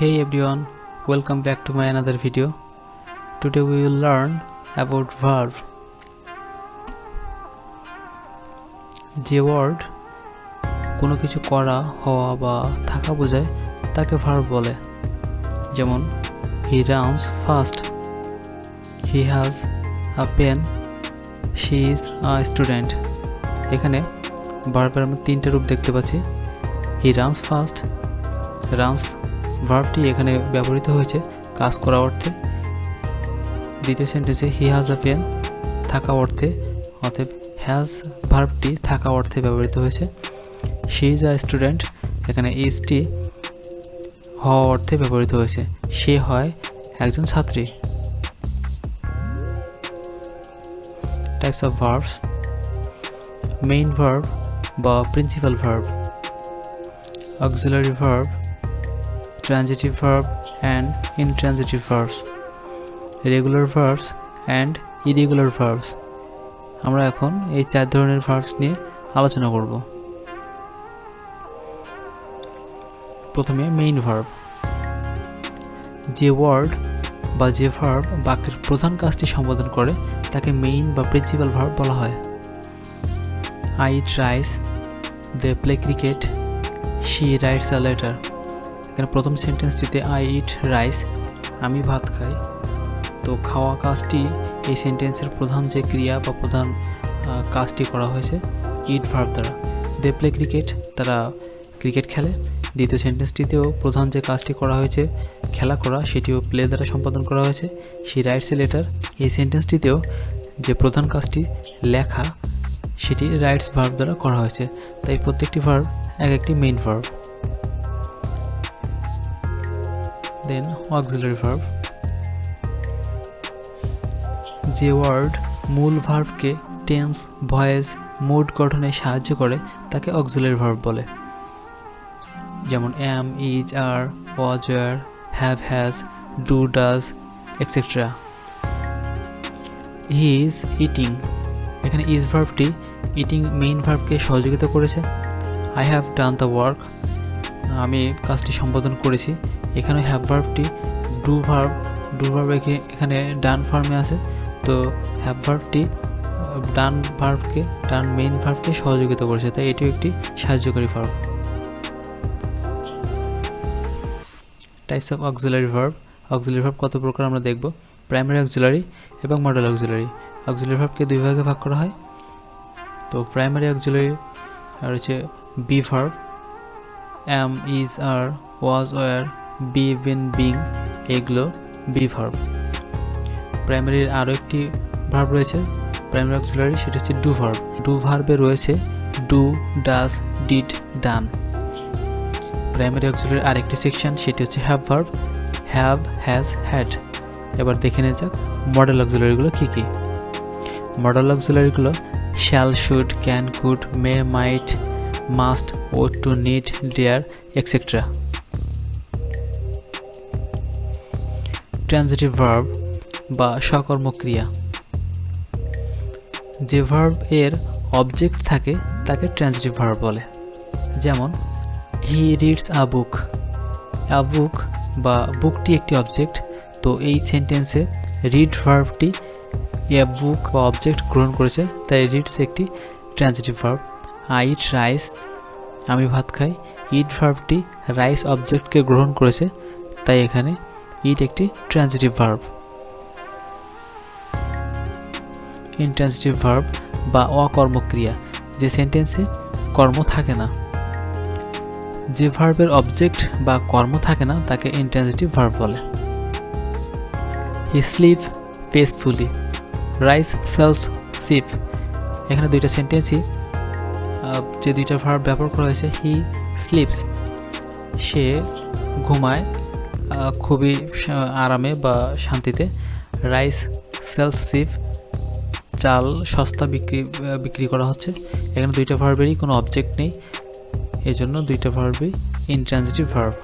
Hey everyone, welcome back to my another video. Today we will learn about verb. যে word কোনো কিছু করা হওয়া বা থাকা বোঝায় তাকে ভার্ব বলে। যেমন he runs fast he has a pen she is a student এখানে ভার্বের আমরা তিনটে রূপ দেখতে পাচ্ছি। হি রানস ফাস্ট রানস ভার্বটি এখানে ব্যবহৃত হয়েছে কাজ করা অর্থে। দ্বিতীয় সেন্টেন্সে হি হ্যাজ আ পেন থাকা অর্থে, অতএব হ্যাজ ভার্বটি থাকা অর্থে ব্যবহৃত হয়েছে। শি ইজ আ স্টুডেন্ট এখানে ইজটি হওয়া অর্থে ব্যবহৃত হয়েছে। সে হয় একজন ছাত্রী। Types of verbs main verb বা principal verb auxiliary verb transitive verb and intransitive verbs regular verbs and irregular verbs. আমরা এখন এই চার ধরনের ভার্বস নিয়ে আলোচনা করব। প্রথমে মেইন ভার্ব যে ওয়ার্ড বা যে ভার্ব বাক্যের প্রধান কাজটি সম্বোধন করে, তাকে মেইন বা প্রিন্সিপাল ভার্ব বলা হয়। I eat rice they play cricket she writes a letter এখানে প্রথম সেন্টেন্সটিতে আই ইট রাইস আমি ভাত খাই। তো খাওয়া কাজটি এই সেন্টেন্সের প্রধান যে ক্রিয়া বা প্রধান কাজটি করা হয়েছে ইট ভার্ব দ্বারা দে প্লে ক্রিকেট তারা ক্রিকেট খেলে। দ্বিতীয় সেন্টেন্সটিতেও প্রধান যে কাজটি করা হয়েছে, খেলা করা, সেটিও প্লে দ্বারা সম্পাদন করা হয়েছে। শি রাইটস এ লেটার এই সেন্টেন্সটিতেও যে প্রধান কাজটি লেখা, সেটি রাইটস ভার্ব দ্বারা করা হয়েছে। তাই প্রত্যেকটি ভার্ব এক একটি main verb then auxiliary verb যে ওয়ার্ড মূল ভার্বকে টেন্স ভয়েস মুড গঠনে সাহায্য করে, তাকে অক্সিলারি ভার্ব বলে। যেমন am is are was were have has do does etcetera he is eating এখানে ইজ ভার্বটি ইটিং মেইন ভার্বকে সহযোগিতা করেছে। I have done the work আমি কাজটি সম্পাদন করেছি। এখানে হ্যাভ ভার্বটি ডু ভার্ব ডু ভার্ব এখানে ডান ফার্মে আছে। তো হ্যাভ ভার্বটি ডান ভার্বকে ডান মেইন ভার্বকে সহযোগিতা করেছে, তাই এটিও একটি সাহায্যকারী verb types of auxiliary verb auxiliary verb কত প্রকার আমরা দেখব? প্রাইমারি অক্সিলারি এবং মডেল অক্সিলারি অক্সিলারি ভার্বকে দুই ভাগে ভাগ করা হয়। তো প্রাইমারি অক্সিলারি আর হচ্ছে be verb am is are was were be been being এগুলো বি ভার্ব প্রাইমারির আরও একটি ভার্ব রয়েছে, প্রাইমারি অক্সিলারি, সেটা হচ্ছে ডু ভার্ব। ডু ভার্বে রয়েছে do, does, did, done. Primary অক্সিলারির আরেকটি সেকশন, সেটি হচ্ছে have verb. Have has had. এবার দেখে নেওয়া যাক মডেল অক্সিলারিগুলো কী কী। Modal অক্সিলারিগুলো shall, should, can, could, may, might, must ought to, need, dare etcetera transitive verb বা সকর্ম ক্রিয়া যে ভার্ব এর অবজেক্ট থাকে, তাকে ট্রানজিটিভ ভার্ব বলে। যেমন হি রিডস আ বুক আ বুক বা বুকটি একটি অবজেক্ট তো এই সেন্টেন্সে রিড ভার্বটি এ বুক বা অবজেক্ট গ্রহণ করেছে, তাই রিডস একটি transitive verb I eat rice আমি ভাত খাই। ইট ভার্বটি রাইস অবজেক্টকে গ্রহণ করেছে, তাই এখানে ইট একটি ট্রানজিটিভ ভার্ব ইনট্রানজিটিভ ভার্ব বা অকর্মক্রিয়া, যে সেন্টেন্সে কর্ম থাকে না। যে ভার্বের অবজেক্ট বা কর্ম থাকে না, তাকে ইনট্রানজিটিভ ভার্ব বলে। He sleep peacefully rice sells cheap এখানে দুইটা সেন্টেন্সই যে দুইটা ভার্ব ব্যবহার করা হয়েছে হি স্লিপস সে ঘুমায় খুবই আরামে বা শান্তিতে রাইস, সেলস সিপ চাল, সস্তা বিক্রি বিক্রি করা হচ্ছে। এখানে দুইটা ভার্বেরই কোনো অবজেক্ট নেই। এই জন্য দুইটা ভার্বই intransitive verb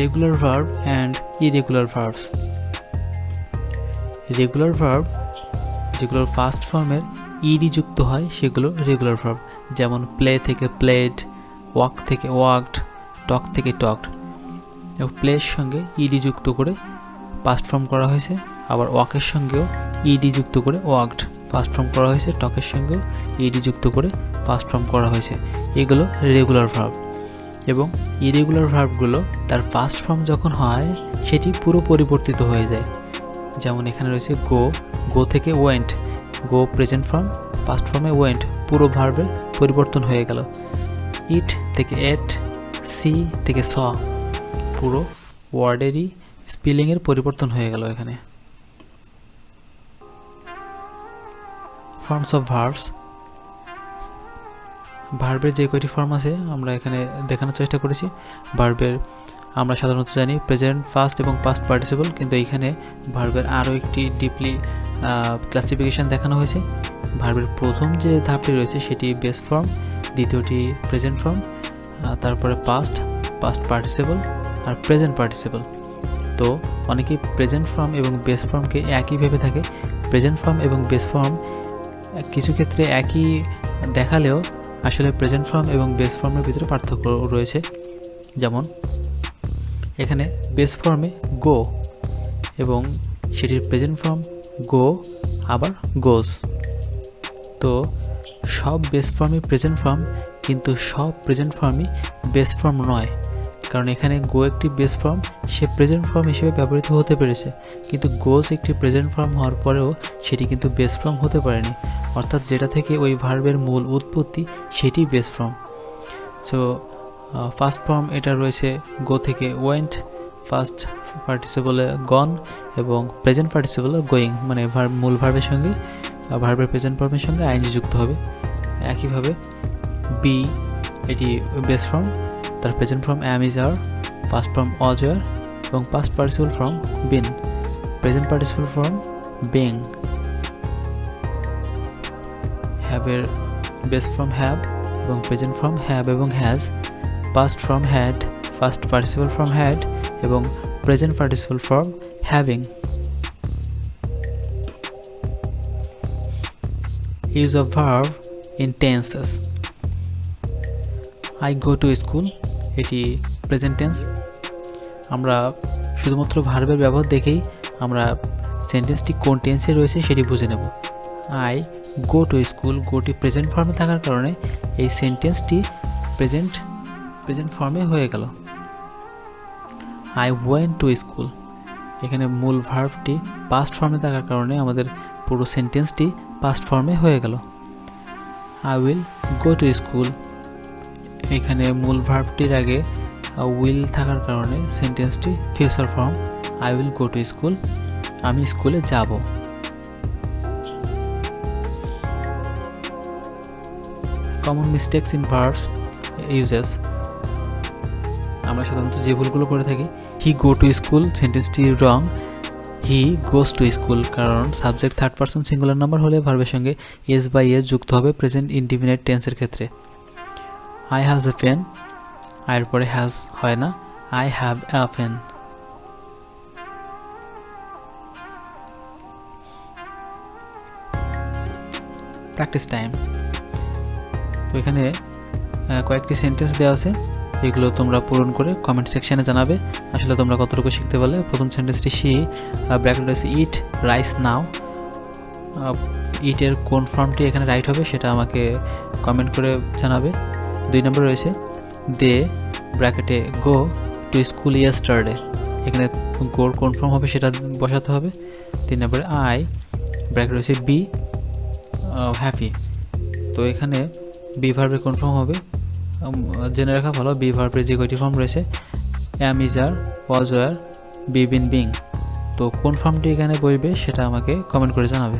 regular verb and irregular verbs regular verb যেগুলোর ফার্স্ট ফর্মের ইডি যুক্ত হয়, সেগুলো রেগুলার ভার্ব যেমন প্লে থেকে প্লেড ওয়াক থেকে ওয়াকড টক থেকে টকড এবং প্লের সঙ্গে ইডি যুক্ত করে পাস্ট ফর্ম করা হয়েছে। আবার ওয়াকের সঙ্গেও ইডি যুক্ত করে ওয়াকড ফার্স্ট ফর্ম করা হয়েছে। টকের সঙ্গেও ইডি যুক্ত করে ফার্স্ট ফর্ম করা হয়েছে। এগুলো রেগুলার ভার্ব এবং ইরেগুলার ভার্বগুলো তার ফার্স্ট ফর্ম যখন হয়, সেটি পুরো পরিবর্তিত হয়ে যায়। যেমন এখানে রয়েছে গো গো থেকে went go present form past ফর্মে ওয়েন্ট পুরো ভার্বের পরিবর্তন হয়ে গেল। ইট থেকে এট, সি থেকে স পুরো ওয়ার্ডেরই স্পেলিংয়ের পরিবর্তন হয়ে গেল এখানে। Forms of verbs. ভার্বের যে কয়টি ফর্ম আছে আমরা এখানে দেখানোর চেষ্টা করেছি। ভার্বের আমরা সাধারণত জানি প্রেজেন্ট, ফার্স্ট এবং পাস্ট পার্টিসিপল, কিন্তু এইখানে ভার্বের আরও একটি ডিপলি ক্লাসিফিকেশান দেখানো হয়েছে। ভার্বের প্রথম যে ধাপটি রয়েছে সেটি বেস ফর্ম দ্বিতীয়টি প্রেজেন্ট ফর্ম তারপরে পাস্ট পাস্ট পার্টিসিপল আর প্রেজেন্ট পার্টিসিপল তো অনেকেই প্রেজেন্ট ফর্ম এবং বেস ফর্মকে একই ভেবে থাকে। প্রেজেন্ট ফর্ম এবং বেস ফর্ম কিছু ক্ষেত্রে একই দেখালেও আসলে প্রেজেন্ট ফর্ম এবং বেস ফর্মের ভিতরে পার্থক্য রয়েছে। যেমন, এখানে বেস ফর্মে গো এবং সেটির প্রেজেন্ট ফর্ম গো আবার গোজ তো সব বেস ফর্মই প্রেজেন্ট ফর্ম কিন্তু সব প্রেজেন্ট ফর্মই বেস ফর্ম নয়। কারণ এখানে গো একটি বেস ফর্ম সে প্রেজেন্ট ফর্ম হিসেবে ব্যবহৃত হতে পেরেছে। কিন্তু গোজ একটি প্রেজেন্ট ফর্ম হওয়ার পরেও সেটি কিন্তু বেস ফর্ম হতে পারেনি। অর্থাৎ যেটা থেকে ওই ভার্বের মূল উৎপত্তি, সেটি base form so first form এটা রয়েছে গো থেকে ওয়েন্ট ফার্স্ট পার্টিসিপলে গন এবং প্রেজেন্ট পার্টিসিপলে গোয়িং মানে মূল ভার্বের সঙ্গে ভার্বের প্রেজেন্ট ফর্মের সঙ্গে আইনজি যুক্ত হবে। একইভাবে বি এটি বেস ফর্ম তার present form am is are first form was were এবং past participle form been present participle form being হ্যাভের base form have এবং প্রেজেন্ট ফর্ম হ্যাভ এবং has past form had past participle form had এবং present participle form having use of verb in tenses I go to school এটি present tense আমরা শুধুমাত্র ভার্বের ব্যবহার দেখেই আমরা সেন্টেন্সটি কোন টেন্সে রয়েছে সেটি বুঝে নেব। আই গো টু স্কুল গোটি প্রেজেন্ট ফর্মে থাকার কারণে এই সেন্টেন্সটি প্রেজেন্ট প্রেজেন্ট ফর্মে হয়ে গেল। আই ওয়েন টু স্কুল এখানে মূল ভার্বটি পাস্ট ফর্মে থাকার কারণে আমাদের পুরো সেন্টেন্সটি পাস্ট ফর্মে হয়ে গেল। I will go to school এখানে মূল ভার্বটির আগে উইল থাকার কারণে সেন্টেন্সটি future form I will go to school আমি স্কুলে যাব। Common mistakes in verbs usages আমরা সাধারণত যে ভুলগুলো করে থাকি he go to school সেন্টেন্সটি wrong he goes to school, কারণ subject third person singular number হলে ভার্বের সঙ্গে এস বাই এস যুক্ত হবে প্রেজেন্ট ইনডিফিনিট টেন্সের ক্ষেত্রে। আই হ্যাজ এ পেন, আয়ের পরে হ্যাজ হয় না, I have a pen. Practice time. তো এখানে কয়েকটি সেন্টেন্স দেওয়া আছে। এগুলো তোমরা পূরণ করে কমেন্ট সেকশানে জানাবে। আসলে তোমরা কতটুকু শিখতে পারলে? প্রথম সেন্টেন্সটি সি ব্র্যাকেট রয়েছে ইট রাইস নাও ইটের কোন ফর্মটি এখানে রাইট হবে সেটা আমাকে কমেন্ট করে জানাবে। দুই নম্বর রয়েছে, দে ব্র্যাকেটে গো টু স্কুল ইয়াস্টারডে এখানে গোর কোন ফর্ম হবে সেটা বসাতে হবে। তিন নম্বরে আই, ব্র্যাকেট রয়েছে বি হ্যাপি তো এখানে বি ভার্বের কোন ফর্ম হবে? জেনে রাখা ভালো, বি ভার্বের যে কয়টি ফর্ম রয়েছে am are was were be. Been being তো কোন ফর্মটি এখানে বইবে সেটা আমাকে কমেন্ট করে জানাবে।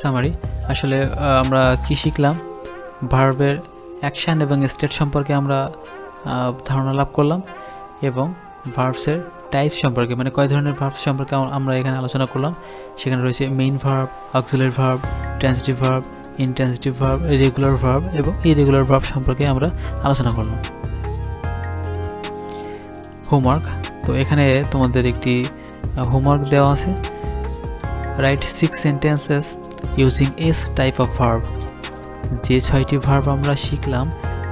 সামারি আসলে আমরা কি শিখলাম? ভার্বের অ্যাকশান এবং স্টেট সম্পর্কে আমরা ধারণা লাভ করলাম এবং ভার্বসের টাইপস সম্পর্কে মানে কয় ধরনের ভার্ব সম্পর্কে আমরা এখানে আলোচনা করলাম? সেখানে রয়েছে main verb auxiliary verb transitive verb intransitive verb regular verb এবং ইরেগুলার ভার্ব সম্পর্কে আমরা আলোচনা করলাম। হোমওয়ার্ক তো এখানে তোমাদের একটি হোমওয়ার্ক দেওয়া আছে। Write six sentences using each type of verb যে ছয়টি ভার্ব আমরা শিখলাম,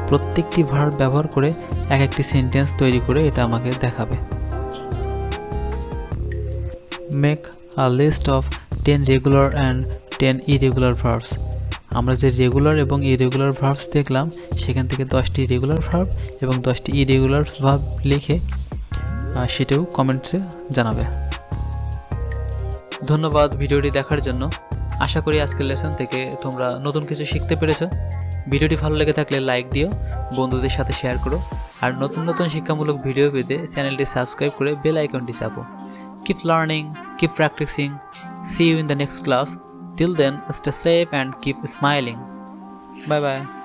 প্রত্যেকটি ভার্ব ব্যবহার করে এক একটি সেন্টেন্স তৈরি করে এটা আমাকে দেখাবে। Make a list of ten regular and ten irregular verbs আমরা যে রেগুলার এবং ইরেগুলার ভার্বস দেখলাম, সেখান থেকে দশটি রেগুলার ভার্ব এবং দশটি ইরেগুলার ভার্ব লিখে সেটাও কমেন্টসে জানাবে। ধন্যবাদ ভিডিওটি দেখার জন্য। আশা করি আজকের লেসন থেকে তোমরা নতুন কিছু শিখতে পেরেছ। ভিডিওটি ভালো লেগে থাকলে লাইক দিও, বন্ধুদের সাথে শেয়ার করো, আর নতুন নতুন শিক্ষামূলক ভিডিও পেতে চ্যানেলটি সাবস্ক্রাইব করে বেল আইকনটি চাপো। Keep learning, keep practicing. See you in the next class. Till then, stay safe and keep smiling. Bye bye.